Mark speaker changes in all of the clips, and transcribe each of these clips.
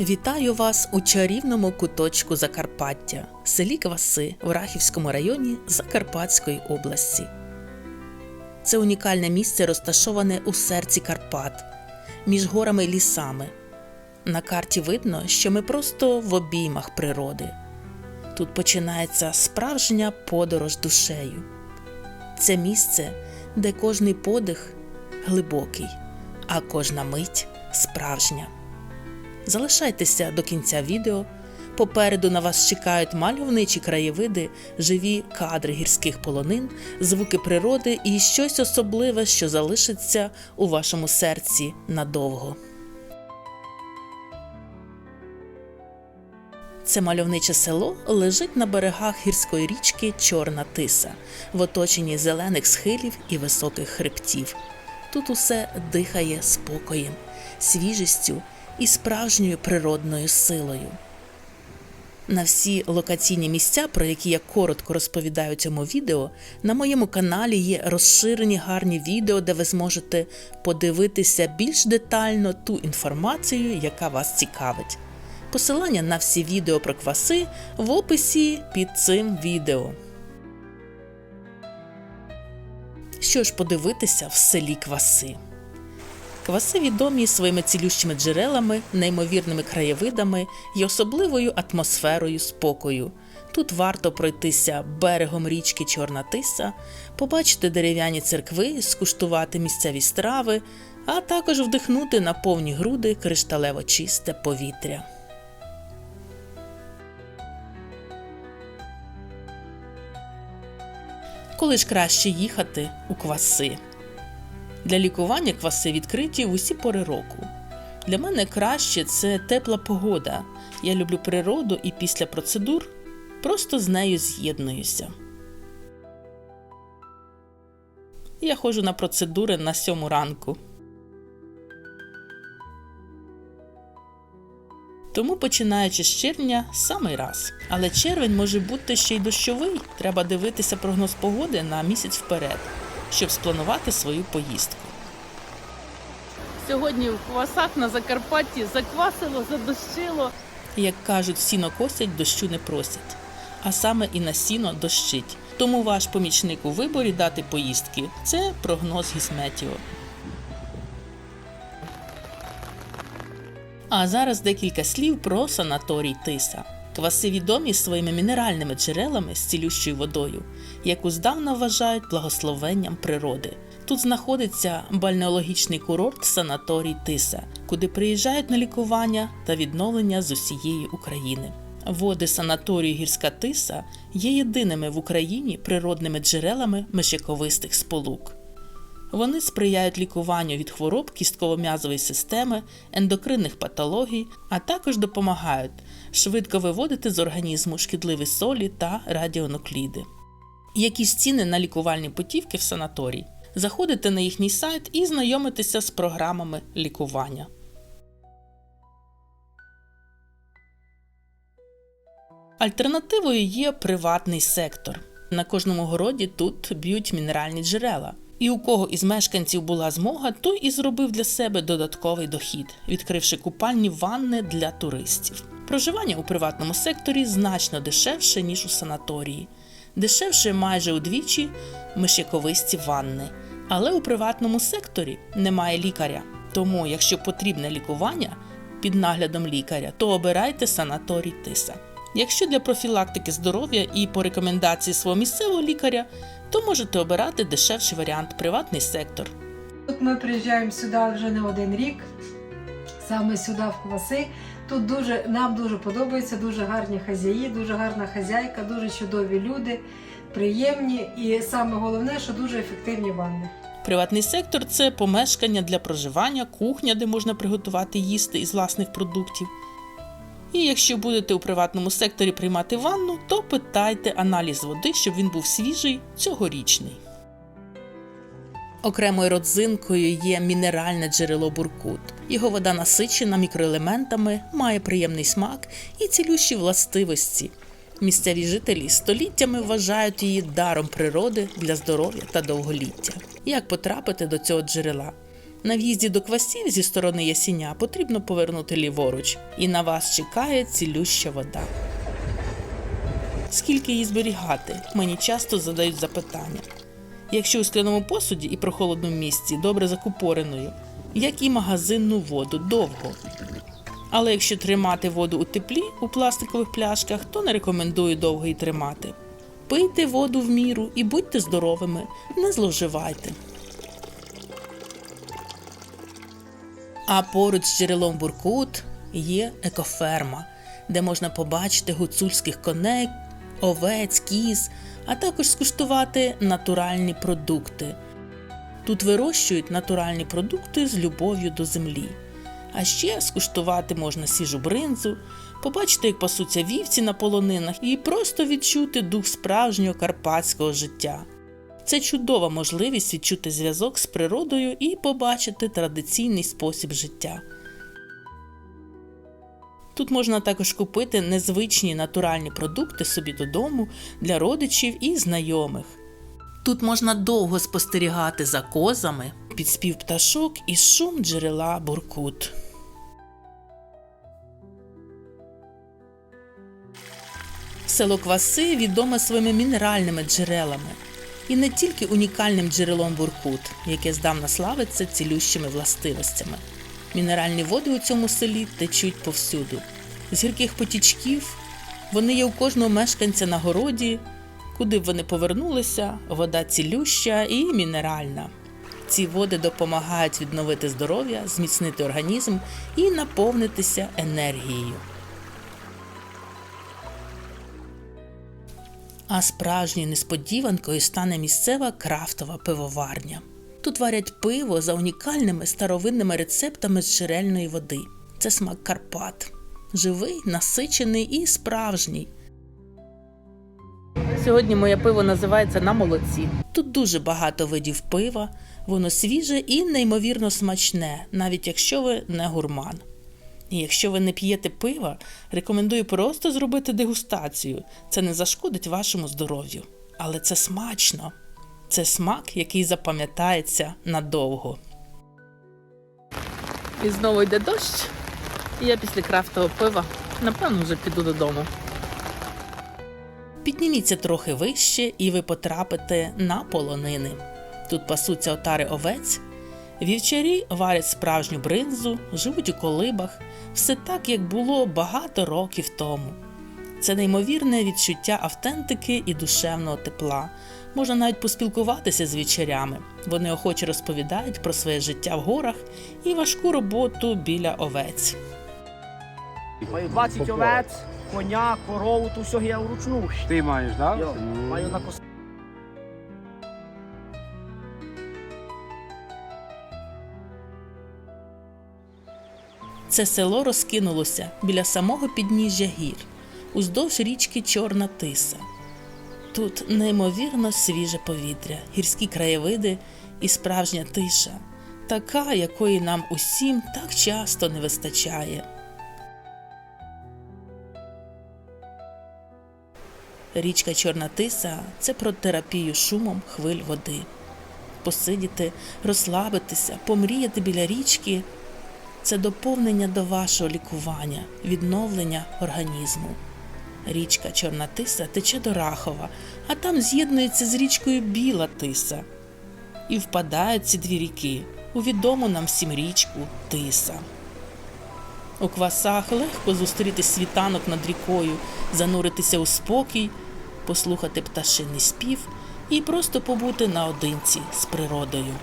Speaker 1: Вітаю вас у чарівному куточку Закарпаття, селі Кваси в Рахівському районі Закарпатської області. Це унікальне місце розташоване у серці Карпат, між горами і лісами. На карті видно, що ми просто в обіймах природи. Тут починається справжня подорож душею. Це місце, де кожний подих глибокий, а кожна мить справжня. Залишайтеся до кінця відео. Попереду на вас чекають мальовничі краєвиди, живі кадри гірських полонин, звуки природи і щось особливе, що залишиться у вашому серці надовго. Це мальовниче село лежить на берегах гірської річки Чорна Тиса, в оточенні зелених схилів і високих хребтів. Тут усе дихає спокоєм, свіжістю і справжньою природною силою. На всі локаційні місця, про які я коротко розповідаю у цьому відео, на моєму каналі є розширені гарні відео, де ви зможете подивитися більш детально ту інформацію, яка вас цікавить. Посилання на всі відео про кваси в описі під цим відео. Що ж подивитися в селі Кваси? Кваси відомі своїми цілющими джерелами, неймовірними краєвидами і особливою атмосферою спокою. Тут варто пройтися берегом річки Чорна Тиса, побачити дерев'яні церкви, скуштувати місцеві страви, а також вдихнути на повні груди кришталево чисте повітря. Коли ж краще їхати у кваси? Для лікування кваси відкриті в усі пори року. Для мене краще це тепла погода. Я люблю природу і після процедур просто з нею з'єднуюся. Я ходжу на процедури на сьому ранку. Тому починаючи з червня самий раз. Але червень може бути ще й дощовий. Треба дивитися прогноз погоди на місяць вперед, щоб спланувати свою поїздку. Сьогодні в квасах на Закарпатті заквасило, задощило. Як кажуть, сіно косять, дощу не просять. А саме і на сіно дощить. Тому ваш помічник у виборі дати поїздки це прогноз Гісметіо. А зараз декілька слів про санаторій Тиса. Кваси відомі своїми мінеральними джерелами з цілющою водою, яку здавна вважають благословенням природи. Тут знаходиться бальнеологічний курорт санаторій Тиса, куди приїжджають на лікування та відновлення з усієї України. Води санаторію Гірська Тиса є єдиними в Україні природними джерелами мешяковистих сполук. Вони сприяють лікуванню від хвороб кістково-м'язової системи, ендокринних патологій, а також допомагають швидко виводити з організму шкідливі солі та радіонукліди. Які ціни на лікувальні путівки в санаторій? Заходите на їхній сайт і знайомитеся з програмами лікування. Альтернативою є приватний сектор. На кожному городі тут б'ють мінеральні джерела. І у кого із мешканців була змога, той і зробив для себе додатковий дохід, відкривши купальні ванни для туристів. Проживання у приватному секторі значно дешевше, ніж у санаторії, дешевше майже удвічі мишяковисті ванни. Але у приватному секторі немає лікаря. Тому, якщо потрібне лікування під наглядом лікаря, то обирайте санаторій Тиса. Якщо для профілактики здоров'я і по рекомендації свого місцевого лікаря, то можете обирати дешевший варіант приватний сектор.
Speaker 2: Тут ми приїжджаємо сюди вже не один рік, саме сюди в Кваси. Тут дуже, нам дуже подобається, дуже гарні хазяї, дуже гарна хазяйка, дуже чудові люди, приємні і саме головне, що дуже ефективні ванни.
Speaker 1: Приватний сектор це помешкання для проживання, кухня, де можна приготувати їсти із власних продуктів. І якщо будете у приватному секторі приймати ванну, то питайте аналіз води, щоб він був свіжий цьогорічний. Окремою родзинкою є мінеральне джерело буркут. Його вода насичена мікроелементами, має приємний смак і цілющі властивості. Місцеві жителі століттями вважають її даром природи для здоров'я та довголіття. Як потрапити до цього джерела? На в'їзді до квасів зі сторони ясіня потрібно повернути ліворуч, і на вас чекає цілюща вода. Скільки її зберігати? Мені часто задають запитання. Якщо у скляному посуді і прохолодному місці добре закупореною, як і магазинну воду довго. Але якщо тримати воду у теплі у пластикових пляшках, то не рекомендую довго її тримати. Пийте воду в міру і будьте здоровими, не зловживайте. А поруч з джерелом Буркут є екоферма, де можна побачити гуцульських коней, овець, кіз, а також скуштувати натуральні продукти. Тут вирощують натуральні продукти з любов'ю до землі. А ще скуштувати можна свіжу бринзу, побачити, як пасуться вівці на полонинах, і просто відчути дух справжнього карпатського життя. Це чудова можливість відчути зв'язок з природою і побачити традиційний спосіб життя. Тут можна також купити незвичні натуральні продукти собі додому для родичів і знайомих. Тут можна довго спостерігати за козами, під спів пташок і шум джерела буркут. Село Кваси відоме своїми мінеральними джерелами і не тільки унікальним джерелом буркут, яке здавна славиться цілющими властивостями. Мінеральні води у цьому селі течуть повсюду. З гірких потічків вони є у кожного мешканця на городі, куди б вони повернулися, вода цілюща і мінеральна. Ці води допомагають відновити здоров'я, зміцнити організм і наповнитися енергією. А справжньою несподіванкою стане місцева крафтова пивоварня. Тут варять пиво за унікальними старовинними рецептами з джерельної води. Це смак Карпат. Живий, насичений і справжній. Сьогодні моє пиво називається на молоці. Тут дуже багато видів пива, воно свіже і неймовірно смачне, навіть якщо ви не гурман. І якщо ви не п'єте пива, рекомендую просто зробити дегустацію. Це не зашкодить вашому здоров'ю. Але це смачно. Це смак, який запам'ятається надовго. І знову йде дощ. І я після крафтового пива, напевно, вже піду додому. Підніміться трохи вище, і ви потрапите на полонини. Тут пасуться отари овець. Вівчарі варять справжню бринзу, живуть у колибах, все так, як було багато років тому. Це неймовірне відчуття автентики і душевного тепла. Можна навіть поспілкуватися з вівчарями. Вони охоче розповідають про своє життя в горах і важку роботу біля овець.
Speaker 3: Маю 20 овець, коня, корову, то все я вручну.
Speaker 4: Ти маєш, так?
Speaker 3: Йо, Маю на кос...
Speaker 1: Це село розкинулося біля самого підніжжя гір, уздовж річки Чорна Тиса. Тут неймовірно свіже повітря, гірські краєвиди і справжня тиша, така, якої нам усім так часто не вистачає. Річка Чорна Тиса це про терапію шумом хвиль води. Посидіти, розслабитися, помріяти біля річки це доповнення до вашого лікування, відновлення організму. Річка Чорна Тиса тече до Рахова, а там з'єднується з річкою Біла Тиса. І впадають ці дві ріки у відому нам всім річку Тиса. У квасах легко зустріти світанок над рікою, зануритися у спокій, послухати пташиний спів і просто побути наодинці з природою.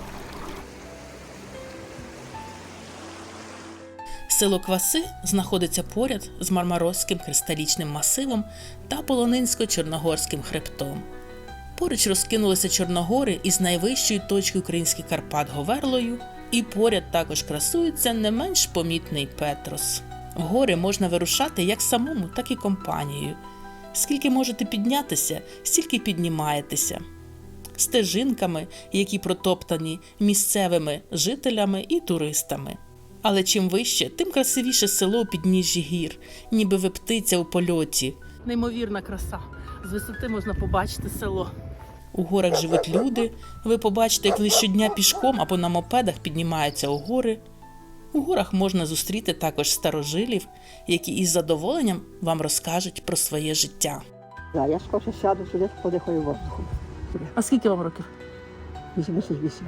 Speaker 1: Село Кваси знаходиться поряд з Мармарозьким кристалічним масивом та Полонинсько-Чорногорським хребтом. Поруч розкинулися Чорногори із найвищої точки українських Карпат Говерлою, і поряд також красується не менш помітний Петрос. В гори можна вирушати як самому, так і компанією. Скільки можете піднятися, стільки піднімаєтеся. Стежинками, які протоптані місцевими жителями і туристами. Але чим вище, тим красивіше село у підніжжі гір, ніби ви птиця у польоті. Неймовірна краса. З висоти можна побачити село. У горах живуть люди. Ви побачите, як вони щодня пішком або на мопедах піднімаються у гори. У горах можна зустріти також старожилів, які із задоволенням вам розкажуть про своє життя.
Speaker 4: Да, я скорше сяду сюди, подихаю воздухом.
Speaker 1: А скільки вам років?
Speaker 4: 88.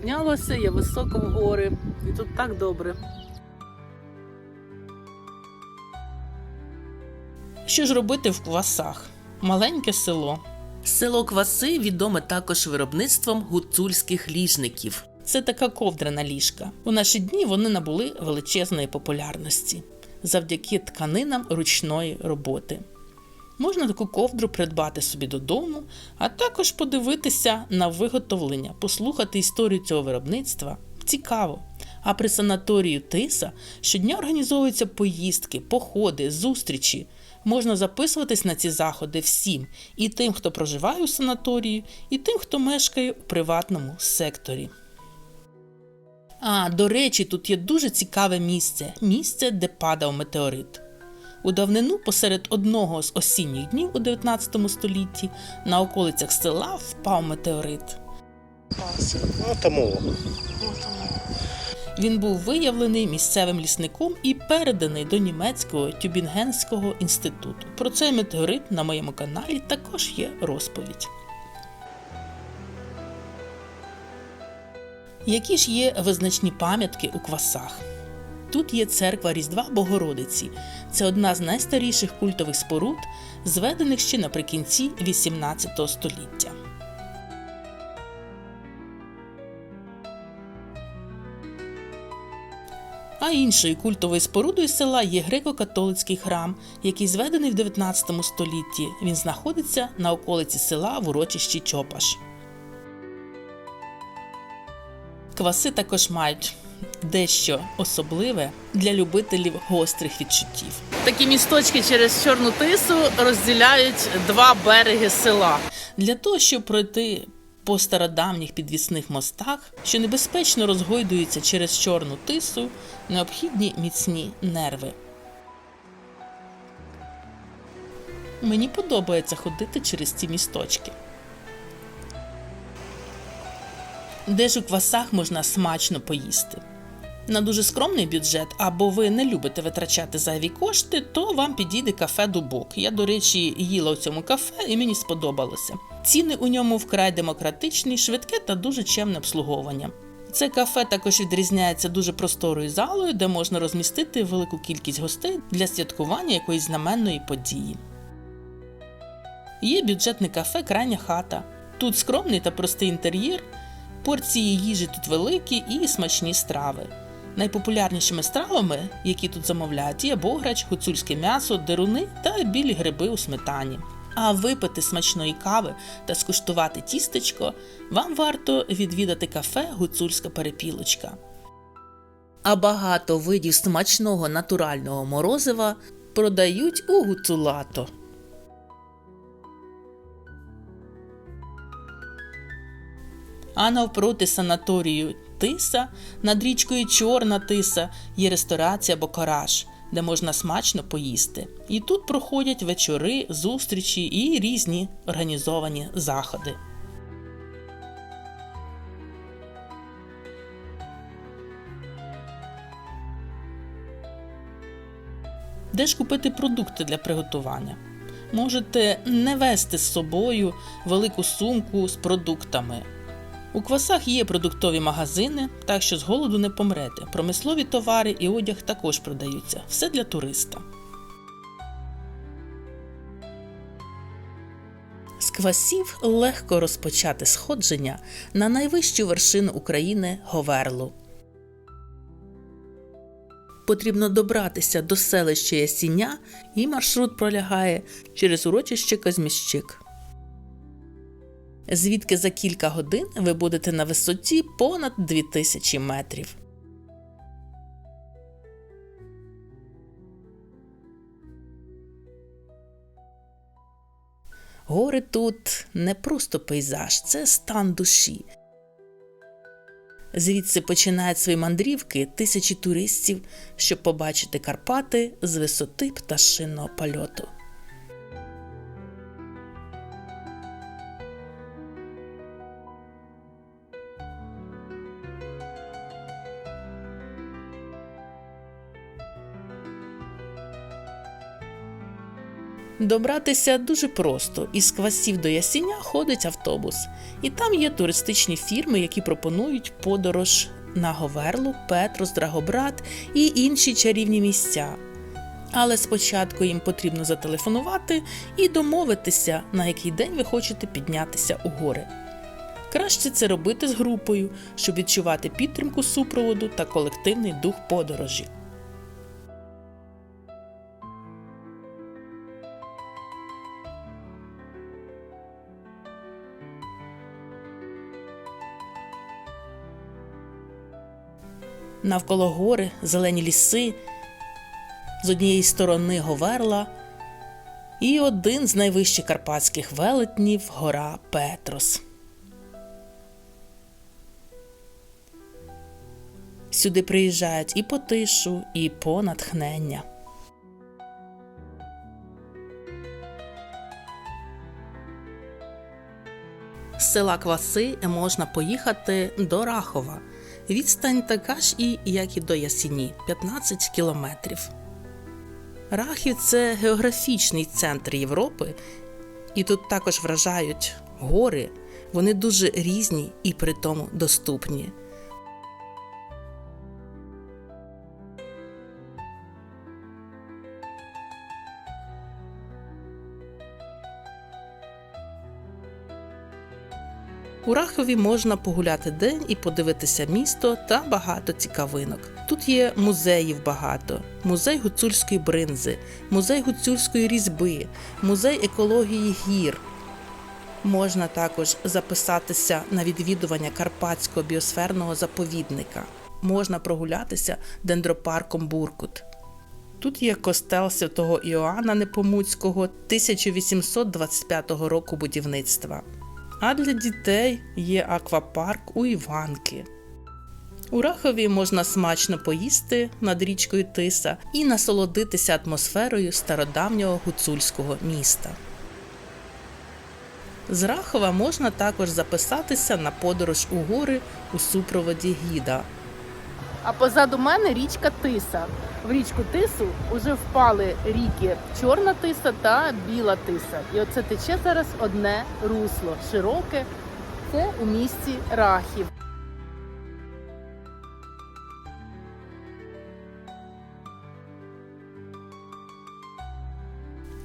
Speaker 1: Піднялося, я високо в гори, і тут так добре. Що ж робити в квасах? Маленьке село. Село Кваси відоме також виробництвом гуцульських ліжників. Це така ковдрана ліжка. У наші дні вони набули величезної популярності завдяки тканинам ручної роботи. Можна таку ковдру придбати собі додому, а також подивитися на виготовлення, послухати історію цього виробництва. Цікаво. А при санаторію Тиса щодня організовуються поїздки, походи, зустрічі. Можна записуватись на ці заходи всім, і тим, хто проживає у санаторії, і тим, хто мешкає у приватному секторі. А, до речі, тут є дуже цікаве місце місце, де падав метеорит. У давнину посеред одного з осінніх днів у 19 столітті на околицях села впав метеорит.
Speaker 5: Ну, тому.
Speaker 1: Він був виявлений місцевим лісником і переданий до німецького Тюбінгенського інституту. Про цей метеорит на моєму каналі також є розповідь. Які ж є визначні пам'ятки у квасах? Тут є церква Різдва Богородиці. Це одна з найстаріших культових споруд, зведених ще наприкінці XVIII століття. А іншою культовою спорудою села є греко-католицький храм, який зведений в 19 столітті. Він знаходиться на околиці села в урочищі Чопаш. Кваси також мають дещо особливе для любителів гострих відчуттів. Такі місточки через Чорну тису розділяють два береги села. Для того, щоб пройти по стародавніх підвісних мостах, що небезпечно розгойдуються через Чорну тису, необхідні міцні нерви. Мені подобається ходити через ці місточки. Де ж у квасах можна смачно поїсти. На дуже скромний бюджет, або ви не любите витрачати зайві кошти, то вам підійде кафе Дубок. Я, до речі, їла у цьому кафе і мені сподобалося. Ціни у ньому вкрай демократичні, швидке та дуже чемне обслуговування. Це кафе також відрізняється дуже просторою залою, де можна розмістити велику кількість гостей для святкування якоїсь знаменної події. Є бюджетне кафе Крайня хата. Тут скромний та простий інтер'єр, порції їжі тут великі і смачні страви. Найпопулярнішими стравами, які тут замовляють, є бограч, гуцульське м'ясо, деруни та білі гриби у сметані. А випити смачної кави та скуштувати тістечко вам варто відвідати кафе Гуцульська перепілочка. А багато видів смачного натурального морозива продають у гуцулато. А навпроти санаторію Тиса над річкою Чорна Тиса є ресторація Бокараш, де можна смачно поїсти. І тут проходять вечори, зустрічі і різні організовані заходи. Де ж купити продукти для приготування? Можете не вести з собою велику сумку з продуктами. У квасах є продуктові магазини, так що з голоду не помрете. Промислові товари і одяг також продаються. Все для туриста. З квасів легко розпочати сходження на найвищу вершину України Говерлу. Потрібно добратися до селища Ясіня, і маршрут пролягає через урочище Казміщик звідки за кілька годин ви будете на висоті понад 2000 метрів. Гори тут не просто пейзаж, це стан душі. Звідси починають свої мандрівки тисячі туристів, щоб побачити Карпати з висоти пташиного польоту. Добратися дуже просто. Із квасів до Ясіня ходить автобус, і там є туристичні фірми, які пропонують подорож на Говерлу, Петрос, Драгобрат і інші чарівні місця. Але спочатку їм потрібно зателефонувати і домовитися, на який день ви хочете піднятися у гори. Краще це робити з групою, щоб відчувати підтримку супроводу та колективний дух подорожі. Навколо гори, зелені ліси, з однієї сторони Говерла і один з найвищих карпатських велетнів гора Петрос. Сюди приїжджають і по тишу, і по натхнення. З села Кваси можна поїхати до Рахова. Відстань така ж і як і до Ясіні 15 кілометрів. Рахів це географічний центр Європи, і тут також вражають гори. Вони дуже різні і при тому доступні. У Рахові можна погуляти день і подивитися місто та багато цікавинок. Тут є музеїв багато: музей гуцульської бринзи, музей гуцульської різьби, музей екології гір. Можна також записатися на відвідування Карпатського біосферного заповідника. Можна прогулятися дендропарком Буркут. Тут є костел святого Іоанна Непомуцького 1825 року будівництва. А для дітей є аквапарк у Іванки. У Рахові можна смачно поїсти над річкою Тиса і насолодитися атмосферою стародавнього гуцульського міста. З Рахова можна також записатися на подорож у гори у супроводі гіда.
Speaker 6: А позаду мене річка Тиса. В річку Тису вже впали ріки Чорна Тиса та Біла Тиса. І оце тече зараз одне русло широке. Це у місті Рахів.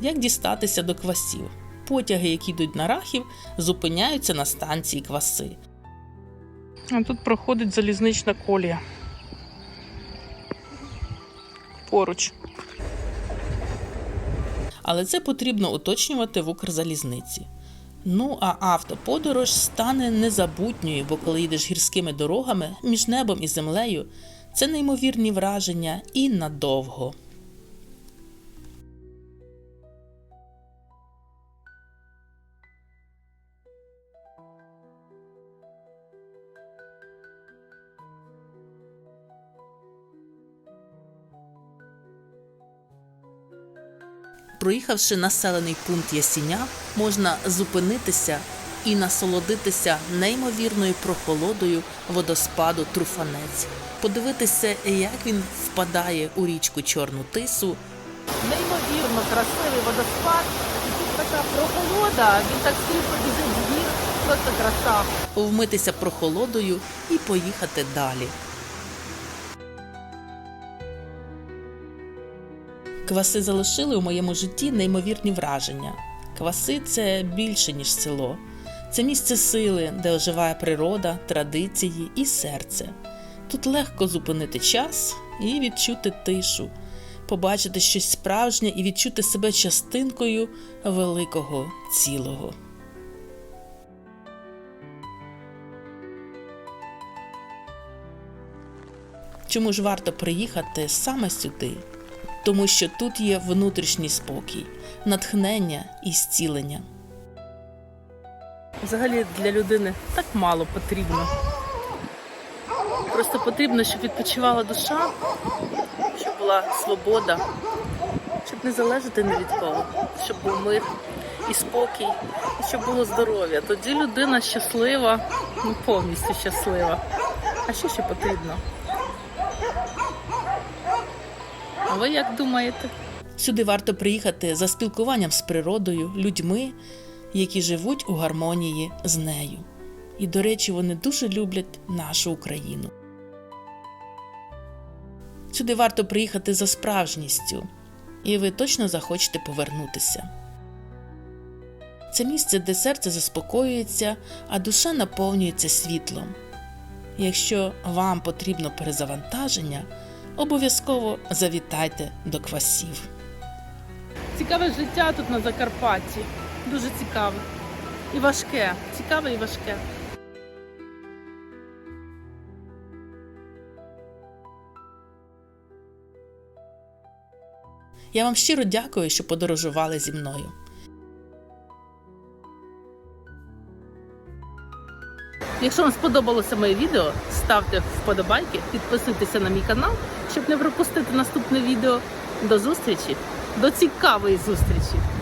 Speaker 1: Як дістатися до квасів? Потяги, які йдуть на Рахів, зупиняються на станції кваси. А тут проходить залізнична колія. Поруч. Але це потрібно уточнювати в Укрзалізниці. Ну а автоподорож стане незабутньою, бо коли їдеш гірськими дорогами між небом і землею, це неймовірні враження і надовго. Проїхавши населений пункт Ясіня, можна зупинитися і насолодитися неймовірною прохолодою водоспаду Труфанець, подивитися, як він впадає у річку Чорну Тису,
Speaker 6: Неймовірно красивий водоспад. І тут така прохолода. Він так стрімко біжить з гір. Просто краса.
Speaker 1: вмитися прохолодою і поїхати далі. Кваси залишили у моєму житті неймовірні враження. Кваси це більше, ніж село. Це місце сили, де оживає природа, традиції і серце. Тут легко зупинити час і відчути тишу, побачити щось справжнє і відчути себе частинкою великого цілого. Чому ж варто приїхати саме сюди? Тому що тут є внутрішній спокій, натхнення і зцілення. Взагалі для людини так мало потрібно.
Speaker 6: Просто потрібно, щоб відпочивала душа, щоб була свобода, щоб не залежати ні від кого, щоб був мир і спокій, і щоб було здоров'я. Тоді людина щаслива, ну повністю щаслива. А що ще потрібно? Ви як думаєте?
Speaker 1: Сюди варто приїхати за спілкуванням з природою, людьми, які живуть у гармонії з нею. І, до речі, вони дуже люблять нашу Україну. Сюди варто приїхати за справжністю, і ви точно захочете повернутися. Це місце, де серце заспокоюється, а душа наповнюється світлом. Якщо вам потрібно перезавантаження, обов'язково завітайте до квасів.
Speaker 6: Цікаве життя тут на Закарпатті. Дуже цікаве. І важке. Цікаве і важке.
Speaker 1: Я вам щиро дякую, що подорожували зі мною.
Speaker 6: Якщо вам сподобалося моє відео, ставте вподобайки, підписуйтеся на мій канал, щоб не пропустити наступне відео. До зустрічі, до цікавої зустрічі!